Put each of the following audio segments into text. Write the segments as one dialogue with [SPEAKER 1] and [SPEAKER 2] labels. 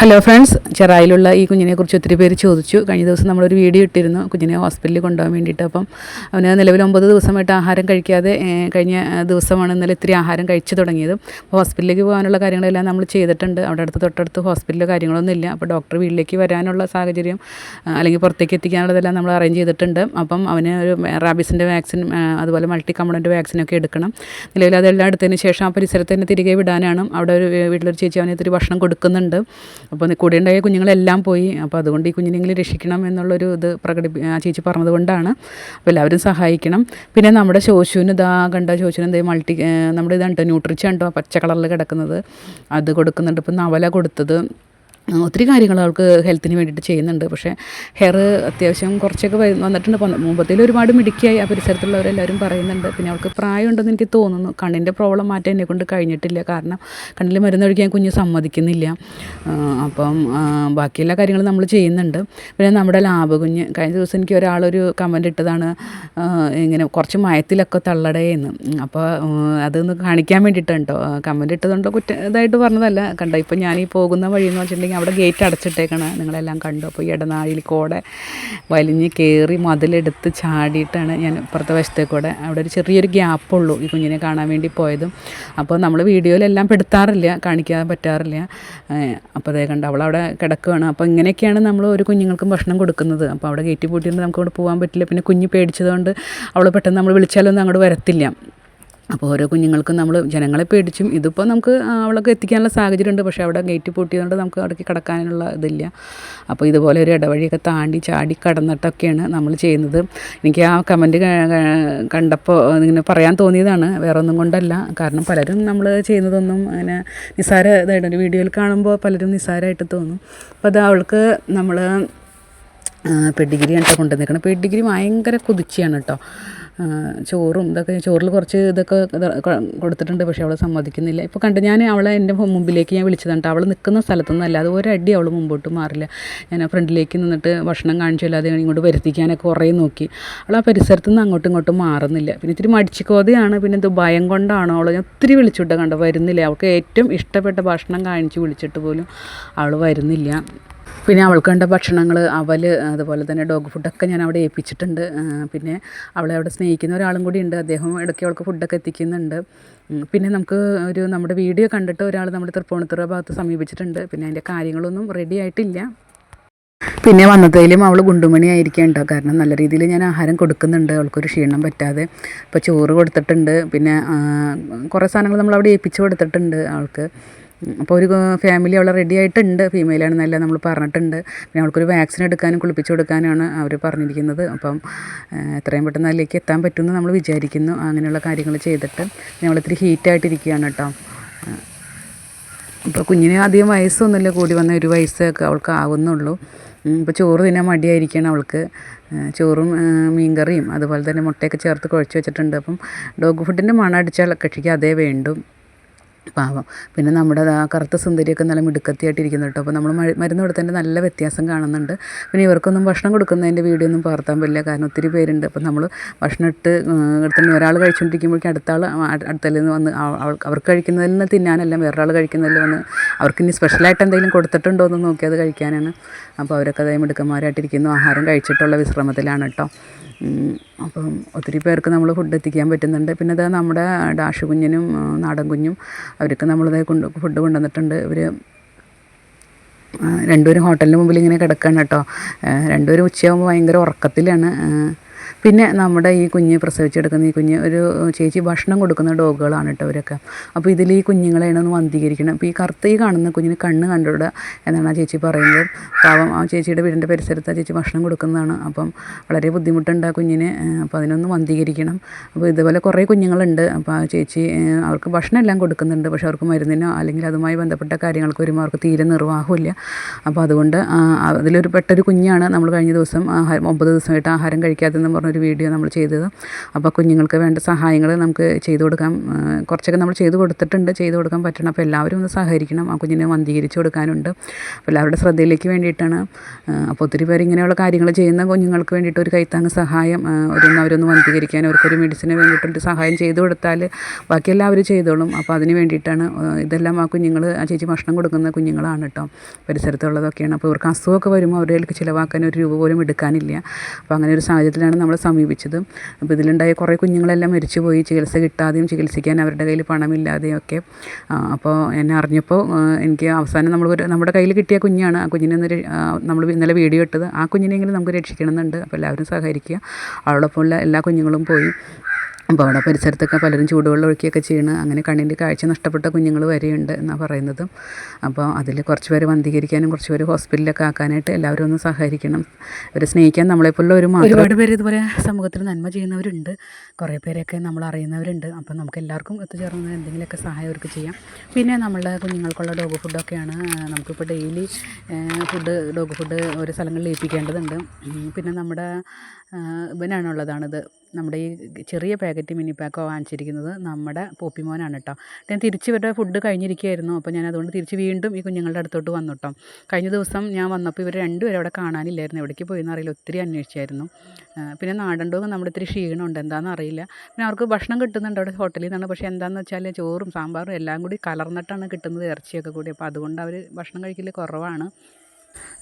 [SPEAKER 1] Hello friends ചെറായിലുള്ള ഈ കുഞ്ഞിനെക്കുറിച്ച് ഒത്തിരി പേര് ചോദിച്ചു. കഴിഞ്ഞ ദിവസം നമ്മളൊരു വീഡിയോ ഇട്ടിരുന്നു. കുഞ്ഞിനെ ഹോസ്പിറ്റലിൽ കൊണ്ടുപോകാൻ വേണ്ടിയിട്ട്. അപ്പം അവന് നിലവിൽ ഒമ്പത് ദിവസമായിട്ട് ആഹാരം കഴിക്കാതെ കഴിഞ്ഞ ദിവസമാണ് ഇന്നലെ ഇത്തിരി ആഹാരം കഴിച്ചു തുടങ്ങിയത്. അപ്പോൾ ഹോസ്പിറ്റലിലേക്ക് പോകാനുള്ള കാര്യങ്ങളെല്ലാം നമ്മൾ ചെയ്തിട്ടുണ്ട്. അവിടെ അടുത്ത് തൊട്ടടുത്ത് ഹോസ്പിറ്റലിൽ കാര്യങ്ങളൊന്നും ഇല്ല. അപ്പോൾ ഡോക്ടർ വീട്ടിലേക്ക് വരാനുള്ള സാഹചര്യം അല്ലെങ്കിൽ പുറത്തേക്ക് എത്തിക്കാനുള്ളതെല്ലാം നമ്മൾ അറേഞ്ച് ചെയ്തിട്ടുണ്ട്. അപ്പം അവന് ഒരു റാബീസിന്റെ വാക്സിൻ അതുപോലെ മൾട്ടി കമ്പണന്റ് വാക്സിനൊക്കെ എടുക്കണം. നിലവിൽ അതെല്ലാം എടുത്തതിന് ശേഷം ആ പരിസരത്ത് തന്നെ തിരികെ വിടാനാണ്. അവിടെ ഒരു വീട്ടിലൊരു ചേച്ചി അവനെ ഇത്തിരി ഭക്ഷണം കൊടുക്കുന്നുണ്ട്. അപ്പോൾ കൂടെ ഉണ്ടായ കുഞ്ഞുങ്ങളെല്ലാം പോയി. അപ്പോൾ അതുകൊണ്ട് ഈ കുഞ്ഞിനെങ്കിലും രക്ഷിക്കണം എന്നുള്ളൊരു ഇത് പ്രകടിപ്പി ചേച്ചി പറഞ്ഞതുകൊണ്ടാണ് അപ്പോൾ എല്ലാവരും സഹായിക്കണം. പിന്നെ നമ്മുടെ ശോശുവിന് ഇതാ കണ്ട? ശോശുവിന് എന്തേ മൾട്ടി നമ്മുടെ ഇതാണ് കേട്ടോ ന്യൂട്രിച്ച ഉണ്ടോ പച്ച കളറിൽ കിടക്കുന്നത്. അത് കൊടുക്കുന്നുണ്ട്. ഇപ്പം നവല കൊടുത്തത്. ഒത്തിരി കാര്യങ്ങൾ അവൾക്ക് ഹെൽത്തിന് വേണ്ടിയിട്ട് ചെയ്യുന്നുണ്ട്. പക്ഷേ ഹെയർ അത്യാവശ്യം കുറച്ചൊക്കെ വന്നിട്ടുണ്ട്. മുമ്പത്തിൽ ഒരുപാട് മിടുക്കിയായി ആ പരിസരത്തുള്ളവരെല്ലാവരും പറയുന്നുണ്ട്. പിന്നെ അവൾക്ക് പ്രായമുണ്ടെന്ന് എനിക്ക് തോന്നുന്നു. കണ്ണിന്റെ പ്രോബ്ലം മാറ്റാൻ എന്നെ കൊണ്ട് കഴിഞ്ഞിട്ടില്ല. കാരണം കണ്ണിൽ മരുന്ന് കഴിക്കാൻ കുഞ്ഞ് സമ്മതിക്കുന്നില്ല. അപ്പം ബാക്കിയെല്ലാ ബാക്കി കാര്യങ്ങളും നമ്മൾ ചെയ്യുന്നുണ്ട്. പിന്നെ നമ്മുടെ ലാഭ കുഞ്ഞ് കഴിഞ്ഞ ദിവസം എനിക്ക് ഒരാളൊരു കമന്റ് ഇട്ടതാണ്. ഇങ്ങനെ കുറച്ച് മയത്തിലൊക്കെ തള്ളടേന്ന്. അപ്പോൾ അതൊന്ന് കാണിക്കാൻ വേണ്ടിയിട്ടാണ് കേട്ടോ കമന്റ് ഇട്ടതുകൊണ്ട് കുറ്റ ഇതായിട്ട് പറഞ്ഞതല്ല. കണ്ടോ ഇപ്പം ഞാൻ ഈ പോകുന്ന വഴി എന്ന് വെച്ചിട്ടുണ്ടെങ്കിൽ അവിടെ ഗേറ്റ് അടച്ചിട്ടേക്കാണ്. നിങ്ങളെല്ലാം കണ്ടു. അപ്പോൾ ഈ ഇടനാഴിയിൽ കൂടെ വലിഞ്ഞ് കയറി മതിലെടുത്ത് ചാടിയിട്ടാണ് ഞാൻ ഇപ്പുറത്തെ വശത്തേക്കൂടെ അവിടെ ഒരു ചെറിയൊരു ഗ്യാപ്പുള്ളൂ ഈ കുഞ്ഞിനെ കാണാൻ വേണ്ടി പോയതും. അപ്പോൾ നമ്മൾ വീഡിയോയിലെല്ലാം പെടുത്താറില്ല കാണിക്കാൻ പറ്റാറില്ല. അപ്പോൾ അതേ കണ്ട് അവളവിടെ കിടക്കുകയാണ് അപ്പോൾ ഇങ്ങനെയൊക്കെയാണ് നമ്മൾ ഒരു കുഞ്ഞുങ്ങൾക്കും ഭക്ഷണം കൊടുക്കുന്നത്. അപ്പോൾ അവിടെ ഗേറ്റ് പൂട്ടിയിട്ട് നമുക്ക് അവിടെ പോകാൻ പറ്റില്ല. പിന്നെ കുഞ്ഞ് പേടിച്ചതുകൊണ്ട് അവൾ പെട്ടെന്ന് നമ്മൾ വിളിച്ചാലൊന്നും അങ്ങോട്ട് വരത്തില്ല. അപ്പോൾ ഓരോ കുഞ്ഞുങ്ങൾക്കും നമ്മൾ ജനങ്ങളെ പേടിച്ചും ഇതിപ്പോൾ നമുക്ക് അവളൊക്കെ എത്തിക്കാനുള്ള സാഹചര്യമുണ്ട്. പക്ഷേ അവിടെ ഗേറ്റ് പൂട്ടിയതുകൊണ്ട് നമുക്ക് അവിടേക്ക് കിടക്കാനുള്ള ഇതില്ല. അപ്പോൾ ഇതുപോലെ ഒരു ഇടവഴിയൊക്കെ താണ്ടി ചാടി കടന്നിട്ടൊക്കെയാണ് നമ്മൾ ചെയ്യുന്നത്. എനിക്ക് ആ കമന്റ് കണ്ടപ്പോൾ ഇങ്ങനെ പറയാൻ തോന്നിയതാണ്. വേറെ ഒന്നും കൊണ്ടല്ല. കാരണം പലരും നമ്മൾ ചെയ്യുന്നതൊന്നും അങ്ങനെ നിസ്സാര ഇതായിട്ട് ഒരു വീഡിയോയിൽ കാണുമ്പോൾ പലരും നിസ്സാരമായിട്ട് തോന്നും. അപ്പോൾ അത് അവൾക്ക് നമ്മൾ പെഡിഗ്രി കണ്ടിട്ട് കൊണ്ടുവന്നിരിക്കണം പെഡിഗിരി ഭയങ്കര കുതിച്ചിയാണ് കേട്ടോ. ചോറും ഇതൊക്കെ ചോറിൽ കുറച്ച് ഇതൊക്കെ കൊടുത്തിട്ടുണ്ട് പക്ഷേ അവൾ സമ്മതിക്കുന്നില്ല. ഇപ്പോൾ കണ്ട് ഞാൻ അവളെ എന്റെ മുമ്പിലേക്ക് ഞാൻ വിളിച്ചതാണ് കേട്ടോ. അവൾ നിൽക്കുന്ന സ്ഥലത്തൊന്നുമല്ല അത് ഒരടി അവൾ മുമ്പോട്ട് മാറില്ല. ഞാൻ ആ ഫ്രണ്ടിലേക്ക് നിന്നിട്ട് ഭക്ഷണം കാണിച്ചു അല്ലാതെ ഇങ്ങോട്ട് വരുത്തിക്കാനൊക്കെ കുറേ നോക്കി. അവൾ ആ പരിസരത്ത് നിന്ന് അങ്ങോട്ടും ഇങ്ങോട്ടും മാറുന്നില്ല. പിന്നെ ഇത്തിരി മടിച്ചുകോതയാണ് പിന്നെ എന്തോ ഭയം കൊണ്ടാണോ അവൾ ഞാൻ ഒത്തിരി വിളിച്ചിട്ട് കണ്ടോ വരുന്നില്ല. അവൾക്ക് ഏറ്റവും ഇഷ്ടപ്പെട്ട ഭക്ഷണം കാണിച്ച് വിളിച്ചിട്ട് പോലും അവൾ വരുന്നില്ല. പിന്നെ അവൾക്ക് വേണ്ട ഭക്ഷണങ്ങൾ അവൽ അതുപോലെ തന്നെ ഡോഗ് ഫുഡൊക്കെ ഞാൻ അവിടെ ഏൽപ്പിച്ചിട്ടുണ്ട്. പിന്നെ അവളെ അവിടെ സ്നേഹിക്കുന്ന ഒരാളും കൂടി ഉണ്ട്. അദ്ദേഹം ഇടയ്ക്ക് അവൾക്ക് ഫുഡൊക്കെ എത്തിക്കുന്നുണ്ട്. പിന്നെ നമുക്ക് ഒരു നമ്മുടെ വീഡിയോ കണ്ടിട്ട് ഒരാൾ നമ്മുടെ തൃപ്പൂണിത്തുറ ഭാഗത്ത് സമീപിച്ചിട്ടുണ്ട്. പിന്നെ അതിന്റെ കാര്യങ്ങളൊന്നും റെഡി ആയിട്ടില്ല. പിന്നെ വന്നതിലും അവൾ ഗുണ്ടുമണി ആയിരിക്കും കേട്ടോ കാരണം നല്ല രീതിയിൽ ഞാൻ ആഹാരം കൊടുക്കുന്നുണ്ട്. അവൾക്കൊരു ക്ഷീണം പറ്റാതെ. ഇപ്പോൾ ചോറ് കൊടുത്തിട്ടുണ്ട്. പിന്നെ കുറേ സാധനങ്ങൾ നമ്മൾ അവിടെ ഏൽപ്പിച്ച് കൊടുത്തിട്ടുണ്ട് അവൾക്ക്. അപ്പോൾ ഒരു ഫാമിലി അവളെ റെഡി ആയിട്ടുണ്ട്. ഫീമെയിലാണ് നല്ല നമ്മൾ പറഞ്ഞിട്ടുണ്ട്. പിന്നെ അവൾക്കൊരു വാക്സിൻ എടുക്കാനും കുളിപ്പിച്ചു കൊടുക്കാനാണ് അവർ പറഞ്ഞിരിക്കുന്നത്. അപ്പം എത്രയും പെട്ടെന്ന് അതിലേക്ക് എത്താൻ പറ്റുമെന്ന് നമ്മൾ വിചാരിക്കുന്നു. അങ്ങനെയുള്ള കാര്യങ്ങൾ ചെയ്തിട്ട് അവളിത്തിരി ഹീറ്റായിട്ടിരിക്കുകയാണ് കേട്ടോ. ഇപ്പോൾ കുഞ്ഞിന് അധികം വയസ്സൊന്നുമില്ല. കൂടി വന്ന ഒരു വയസ്സൊക്കെ അവൾക്ക് ആവുന്നുള്ളൂ. ഇപ്പോൾ ചോറ് തിന്നാൻ മടിയായിരിക്കണം അവൾക്ക്. ചോറും മീൻകറിയും അതുപോലെ തന്നെ മുട്ടയൊക്കെ ചേർത്ത് കുഴച്ച് വെച്ചിട്ടുണ്ട്. അപ്പം ഡോഗ് ഫുഡിന്റെ മണം അടിച്ചാൽ കക്ഷിക്ക് അതേ വേണ്ടു. പാവം. പിന്നെ നമ്മുടെ ആ കറുത്ത സുന്ദരിയൊക്കെ നല്ല മിടുക്കത്തിയായിട്ടിരിക്കുന്നു കേട്ടോ. അപ്പോൾ നമ്മൾ മരുന്ന് കൊടുത്തതിന്റെ നല്ല വ്യത്യാസം കാണുന്നുണ്ട്. പിന്നെ ഇവർക്കൊന്നും ഭക്ഷണം കൊടുക്കുന്നതിന്റെ വീഡിയോ ഒന്നും പകർത്താൻ പറ്റില്ല. കാരണം ഒത്തിരി പേരുണ്ട്. അപ്പോൾ നമ്മൾ ഭക്ഷണം ഇട്ട് എടുത്തിട്ട് ഒരാൾ കഴിച്ചുകൊണ്ടിരിക്കുമ്പോഴേക്കും അടുത്ത ആൾ നിന്ന് വന്ന് അവർക്ക് കഴിക്കുന്നതിൽ നിന്ന് തിന്നാനല്ല വേറൊരാൾ കഴിക്കുന്നതിൽ വന്ന് അവർക്ക് ഇനി സ്പെഷ്യലായിട്ട് എന്തെങ്കിലും കൊടുത്തിട്ടുണ്ടോ എന്ന് നോക്കി അത് കഴിക്കാനാണ്. അപ്പോൾ അവരൊക്കെ അതേ മിടുക്കന്മാരായിട്ടിരിക്കുന്നു. ആഹാരം കഴിച്ചിട്ടുള്ള വിശ്രമത്തിലാണ് കേട്ടോ. അപ്പം ഒത്തിരി പേർക്ക് നമ്മൾ ഫുഡ് എത്തിക്കാൻ പറ്റുന്നുണ്ട്. പിന്നെ അത് നമ്മുടെ ഡാഷ് കുഞ്ഞിനും നാടൻ കുഞ്ഞും അവർക്ക് നമ്മളിത് കൊണ്ട് ഫുഡ് കൊണ്ടുവന്നിട്ടുണ്ട്. ഇവർ രണ്ടുപേരും ഹോട്ടലിന് മുമ്പിൽ ഇങ്ങനെ കിടക്കുകയാണ് കേട്ടോ. രണ്ടുപേരും ഉച്ചയാകുമ്പോൾ ഭയങ്കര ഉറക്കത്തിലാണ്. പിന്നെ നമ്മുടെ ഈ കുഞ്ഞ് പ്രസവിച്ചെടുക്കുന്ന ഈ കുഞ്ഞ് ഒരു ചേച്ചി ഭക്ഷണം കൊടുക്കുന്ന ഡോഗുകളാണ് കേട്ടോ അവരൊക്കെ അപ്പോൾ ഇതിൽ ഈ കുഞ്ഞുങ്ങളെയാണ് ഒന്ന് വന്ധീകരിക്കണം. അപ്പോൾ ഈ കറുത്ത ഈ കാണുന്ന കുഞ്ഞിന് കണ്ണ് കണ്ടുവിടുക എന്നാണ് ആ ചേച്ചി പറയുന്നത്. പാവം ആ ചേച്ചിയുടെ വീടിന്റെ പരിസരത്ത് ആ ചേച്ചി ഭക്ഷണം കൊടുക്കുന്നതാണ്. അപ്പം വളരെ ബുദ്ധിമുട്ടുണ്ട് ആ കുഞ്ഞിന് അപ്പോൾ അതിനൊന്ന് വന്ധീകരിക്കണം. അപ്പോൾ ഇതുപോലെ കുറേ കുഞ്ഞുങ്ങളുണ്ട്. അപ്പോൾ ആ ചേച്ചി അവർക്ക് ഭക്ഷണം എല്ലാം കൊടുക്കുന്നുണ്ട്. പക്ഷേ അവർക്ക് മരുന്നിനോ അല്ലെങ്കിൽ അതുമായി ബന്ധപ്പെട്ട കാര്യങ്ങൾക്ക് വരുമ്പോൾ അവർക്ക് തീരെ നിർവാഹമില്ല അപ്പോൾ അതുകൊണ്ട് അതിലൊരു പെട്ടൊരു കുഞ്ഞാണ് നമ്മൾ കഴിഞ്ഞ ദിവസം ഒമ്പത് ദിവസമായിട്ട് ആഹാരം കഴിക്കാത്തതെന്ന് പറഞ്ഞൊരു വീഡിയോ നമ്മൾ ചെയ്തത്. അപ്പോൾ കുഞ്ഞുങ്ങൾക്ക് വേണ്ട സഹായങ്ങൾ നമുക്ക് ചെയ്തു കൊടുക്കാം. കുറച്ചൊക്കെ നമ്മൾ ചെയ്തു കൊടുത്തിട്ടുണ്ട്. ചെയ്തു കൊടുക്കാൻ പറ്റണം. അപ്പോൾ എല്ലാവരും ഒന്ന് സഹകരിക്കണം. ആ കുഞ്ഞിനെ വന്ധീകരിച്ച് കൊടുക്കാനുണ്ട്. അപ്പോൾ എല്ലാവരുടെ ശ്രദ്ധയിലേക്ക് വേണ്ടിയിട്ടാണ്. അപ്പോൾ ഒത്തിരി പേര് ഇങ്ങനെയുള്ള കാര്യങ്ങൾ ചെയ്യുന്ന കുഞ്ഞുങ്ങൾക്ക് വേണ്ടിയിട്ട് ഒരു കൈത്താങ്ങ് സഹായം ഒരൊന്ന് ഒരു അവരൊന്ന് വന്ധീകരിക്കാൻ അവർക്കൊരു മെഡിസിന് വേണ്ടിയിട്ടൊരു സഹായം ചെയ്തു കൊടുത്താൽ ബാക്കി എല്ലാവരും ചെയ്തോളും. അപ്പോൾ അതിന് വേണ്ടിയിട്ടാണ് ഇതെല്ലാം ആ കുഞ്ഞുങ്ങൾ ആ ചേച്ചി ഭക്ഷണം കൊടുക്കുന്ന കുഞ്ഞുങ്ങളാണ് കേട്ടോ. പരിസരത്തുള്ളതൊക്കെയാണ്. അപ്പോൾ ഇവർക്ക് അസുഖമൊക്കെ വരുമ്പോൾ അവരുടെ ചിലവാക്കാൻ ഒരു രൂപ പോലും എടുക്കാനില്ല. അപ്പോൾ അങ്ങനെ ഒരു സാഹചര്യത്തിലാണ് നമ്മൾ സമീപിച്ചത്. അപ്പോൾ ഇതിലുണ്ടായ കുറേ കുഞ്ഞുങ്ങളെല്ലാം മരിച്ചുപോയി. ചികിത്സ കിട്ടാതെയും ചികിത്സിക്കാൻ അവരുടെ കയ്യിൽ പണമില്ലാതെയും ഒക്കെ അപ്പോൾ എന്നെ അറിഞ്ഞപ്പോൾ എനിക്ക് അവസാനം നമ്മൾ നമ്മുടെ കയ്യിൽ കിട്ടിയ കുഞ്ഞാണ്. ആ കുഞ്ഞിനെ ഒന്ന് നമ്മൾ ഇന്നലെ വീഡിയോ ഇട്ടത്. ആ കുഞ്ഞിനെങ്കിലും നമുക്ക് രക്ഷിക്കണമെന്നുണ്ട്. അപ്പോൾ എല്ലാവരും സഹകരിക്കുക. അവളോടൊപ്പമുള്ള എല്ലാ കുഞ്ഞുങ്ങളും പോയി. അപ്പോൾ അവിടെ പരിസരത്തൊക്കെ പലരും ചൂടുവെള്ളം ഒഴുക്കിയൊക്കെ ചെയ്യണ്. അങ്ങനെ കണ്ണിന്റെ കാഴ്ച നഷ്ടപ്പെട്ട കുഞ്ഞുങ്ങൾ വരെയുണ്ട് എന്നാണ് പറയുന്നത്. അപ്പോൾ അതിൽ കുറച്ച് പേര് വന്ധീകരിക്കാനും കുറച്ച് പേര് ഹോസ്പിറ്റലിലൊക്കെ ആക്കാനായിട്ട് എല്ലാവരും ഒന്ന് സഹകരിക്കണം. അവരെ സ്നേഹിക്കാൻ നമ്മളെപ്പോലുള്ള ഒരു ഒരുപാട് പേര് ഇതുപോലെ സമൂഹത്തിൽ നന്മ ചെയ്യുന്നവരുണ്ട്. കുറേ പേരൊക്കെ നമ്മൾ അറിയുന്നവരുണ്ട്. അപ്പം നമുക്ക് എല്ലാവർക്കും ഒത്തുചേർന്ന് എന്തെങ്കിലുമൊക്കെ സഹായം അവർക്ക് ചെയ്യാം. പിന്നെ നമ്മളുടെ കുഞ്ഞുങ്ങൾക്കുള്ള ഡോഗ് ഫുഡൊക്കെയാണ് നമുക്കിപ്പോൾ ഡെയിലി ഫുഡ് ഡോഗ് ഫുഡ് ഓരോ സ്ഥലങ്ങളിൽ ഏൽപ്പിക്കേണ്ടതുണ്ട് പിന്നെ നമ്മുടെ ഇവനാണുള്ളതാണിത്. നമ്മുടെ ഈ ചെറിയ പാക്കറ്റ് മിനി പാക്കോ വാങ്ങിച്ചിരിക്കുന്നത് നമ്മുടെ പോപ്പിമോനാണ് കേട്ടോ ഞാൻ തിരിച്ച് ഇവരുടെ ഫുഡ് കഴിഞ്ഞിരിക്കുകയായിരുന്നു. അപ്പോൾ ഞാൻ അതുകൊണ്ട് തിരിച്ച് വീണ്ടും ഈ കുഞ്ഞുങ്ങളുടെ അടുത്തോട്ട് വന്നു കേട്ടോ കഴിഞ്ഞ ദിവസം ഞാൻ വന്നപ്പോൾ ഇവർ രണ്ടുപേരും അവിടെ കാണാനില്ലായിരുന്നു. എവിടേക്ക് എന്ന് അറിയില്ല. ഒത്തിരി അന്വേഷിച്ചായിരുന്നു. പിന്നെ ഡോഗ് നമ്മുടെ ഇത്തിരി ക്ഷീണമുണ്ട്. എന്താണെന്ന് അറിയില്ല. പിന്നെ അവർക്ക് ഭക്ഷണം കിട്ടുന്നുണ്ട് അവിടെ ഹോട്ടലിൽ നിന്നാണ്. പക്ഷേ എന്താണെന്ന് വെച്ചാൽ ചോറും സാമ്പാറും എല്ലാം കൂടി കലർന്നിട്ടാണ് കിട്ടുന്നത് ഇറച്ചിയൊക്കെ കൂടി. അപ്പോൾ അതുകൊണ്ട് അവർ ഭക്ഷണം കഴിക്കൽ കുറവാണ്.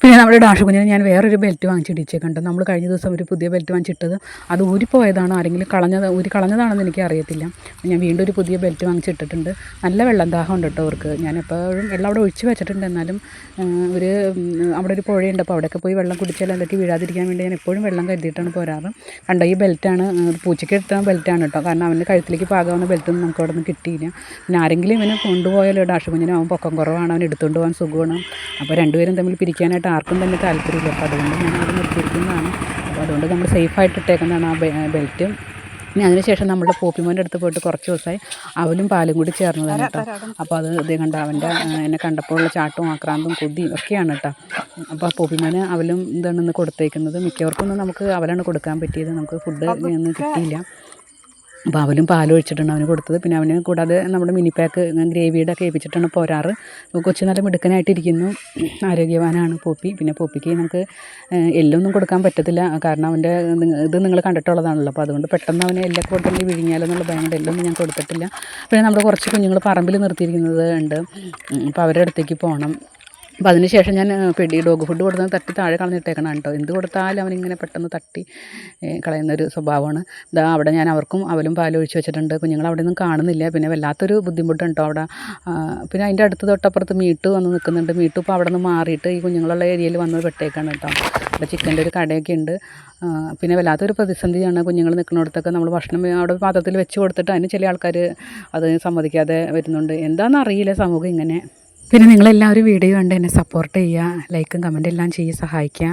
[SPEAKER 1] പിന്നെ നമ്മുടെ ഡാഷ് കുഞ്ഞിന് ഞാൻ വേറൊരു ബെൽറ്റ് വാങ്ങിച്ചിടിച്ചേക്കുണ്ട് നമ്മൾ കഴിഞ്ഞ ദിവസം ഒരു പുതിയ ബെൽറ്റ് വാങ്ങിച്ചിട്ടത് അത് ഊരിപ്പോയതാണോ. ആരെങ്കിലും കളഞ്ഞത് ഊരി കളഞ്ഞതാണെന്ന് എനിക്ക് അറിയത്തില്ല. ഞാൻ വീണ്ടും ഒരു പുതിയ ബെൽറ്റ് വാങ്ങിച്ചിട്ടിട്ടുണ്ട് നല്ല വെള്ളം ദാഹം ഉണ്ട് കേട്ടോ അവർക്ക്. ഞാൻ എപ്പോഴും വെള്ളം അവിടെ ഒഴിച്ച് വെച്ചിട്ടുണ്ട്. എന്നാലും ഒരു അവിടെ ഒരു പുഴയുണ്ട്. അപ്പോൾ അവിടെയൊക്കെ പോയി വെള്ളം കുടിച്ചാൽ അതിലേക്ക് വീഴാതിരിക്കാൻ വേണ്ടി ഞാൻ എപ്പോഴും വെള്ളം കരുതിയിട്ടാണ് പോരാറ്. കണ്ടോ ഈ ബെൽറ്റാണ് പൂച്ചയ്ക്ക് എടുത്ത ബെൽറ്റാണ് കേട്ടോ. കാരണം അവന്റെ കഴുത്തിലേക്ക് പാകാവുന്ന ബെൽറ്റൊന്നും നമുക്ക് അവിടെ നിന്ന് കിട്ടിയില്ല. പിന്നെ ആരെങ്കിലും ഇവനെ കൊണ്ടുപോയാലോ? ഡാഷ് കുഞ്ഞിന് അവൻ പൊക്കം കുറവാണ്. അവൻ എടുത്തുകൊണ്ട് പോകാൻ സുഖമാണ്. അപ്പോൾ രണ്ടുപേരും തമ്മിൽ പിരിക്കാനായിട്ട് ആർക്കും തന്നെ താല്പര്യമില്ല. അപ്പോൾ അതുകൊണ്ട് ഞാൻ അത് നിർത്തിയിരിക്കുന്നതാണ്. അപ്പോൾ അതുകൊണ്ട് നമ്മൾ സേഫായിട്ട് ഇട്ടേക്കുന്നതാണ് ആ ബെൽറ്റും പിന്നെ അതിനുശേഷം നമ്മുടെ പോപ്പിമോന്റെ അടുത്ത് പോയിട്ട് കുറച്ച് ദിവസമായി അവലും പാലും കൂടി ചേർന്നതാണ് കേട്ടോ. അപ്പോൾ അത് ഇതേ കണ്ട അവന്റെ എന്നെ കണ്ടപ്പോഴുള്ള ചാട്ടവും ആക്രാന്തും കൊതിയും ഒക്കെയാണ് കേട്ടോ. അപ്പോൾ പോപ്പിമോന് അവലും ഇതാണ് ഇന്ന് കൊടുത്തേക്കുന്നത്. മിക്കവർക്കൊന്നും നമുക്ക് അവലാണ് കൊടുക്കാൻ പറ്റിയത്. നമുക്ക് ഫുഡ് ഒന്നും കിട്ടിയില്ല. അപ്പോൾ അവലും പാലൊഴിച്ചിട്ടാണ് അവന് കൊടുത്തത്. പിന്നെ അവന് കൂടാതെ നമ്മുടെ മിനി പാക്ക് ഗ്രേവിയുടെ ഒക്കെ ഏൽപ്പിച്ചിട്ടാണ് പോരാറ്. കൊച്ചു നല്ല മിടുക്കനായിട്ടിരിക്കുന്നു. ആരോഗ്യവാനാണ് പോപ്പി. പിന്നെ പോപ്പിക്ക് നമുക്ക് എല്ലൊന്നും കൊടുക്കാൻ പറ്റത്തില്ല. കാരണം അവന്റെ ഇത് നിങ്ങൾ കണ്ടിട്ടുള്ളതാണല്ലോ. അപ്പോൾ അതുകൊണ്ട് പെട്ടെന്ന് അവനെ എല്ലാം കൊടുത്തെങ്കിൽ വിഴിഞ്ഞാലെന്നുള്ള ഭയം കൊണ്ട് എല്ലൊന്നും ഞാൻ കൊടുത്തിട്ടില്ല. പിന്നെ നമ്മുടെ കുറച്ച് കുഞ്ഞുങ്ങൾ പറമ്പിൽ നിർത്തിയിരിക്കുന്നത് ഉണ്ട് അപ്പോൾ അവരുടെ അടുത്തേക്ക് പോകണം അപ്പോൾ അതിനുശേഷം ഞാൻ പെടി ഡോഗ് ഫുഡ് കൊടുത്തത് തട്ടി താഴെ കളഞ്ഞിട്ടേക്കണം കേട്ടോ എന്ത് കൊടുത്താലും അവനിങ്ങനെ പെട്ടെന്ന് തട്ടി കളയുന്നൊരു സ്വഭാവമാണ്. ഇതാ അവിടെ ഞാൻ അവർക്കും അവലും പാലും ഒഴിച്ച് വെച്ചിട്ടുണ്ട്. കുഞ്ഞുങ്ങൾ അവിടെ നിന്നും കാണുന്നില്ല. പിന്നെ വല്ലാത്തൊരു ബുദ്ധിമുട്ടുണ്ട് അവിടെ. പിന്നെ അതിന്റെ അടുത്ത് തൊട്ടപ്പുറത്ത് മീട്ട് വന്ന് നിൽക്കുന്നുണ്ട്. മീട്ട് ഇപ്പോൾ അവിടെ നിന്ന് മാറിയിട്ട് ഈ കുഞ്ഞുങ്ങളുള്ള ഏരിയയിൽ വന്ന് പെട്ടേക്കാണ് കേട്ടോ. അവിടെ ചിക്കന്റെ ഒരു കടയൊക്കെ ഉണ്ട്. പിന്നെ വല്ലാത്തൊരു പ്രതിസന്ധിയാണ് കുഞ്ഞുങ്ങൾ നിൽക്കുന്നിടത്തൊക്കെ. നമ്മൾ ഭക്ഷണം അവിടെ പാത്രത്തിൽ വെച്ച് കൊടുത്തിട്ട് അതിന് ചില ആൾക്കാർ അത് സമ്മതിക്കാതെ വരുന്നുണ്ട്. എന്താണെന്നറിയില്ല സമൂഹം ഇങ്ങനെ. പിന്നെ നിങ്ങളെല്ലാവരും വീഡിയോ കണ്ട് എന്നെ സപ്പോർട്ട് ചെയ്യുക ലൈക്കും കമന്റ് എല്ലാം ചെയ്യുക സഹായിക്കുക.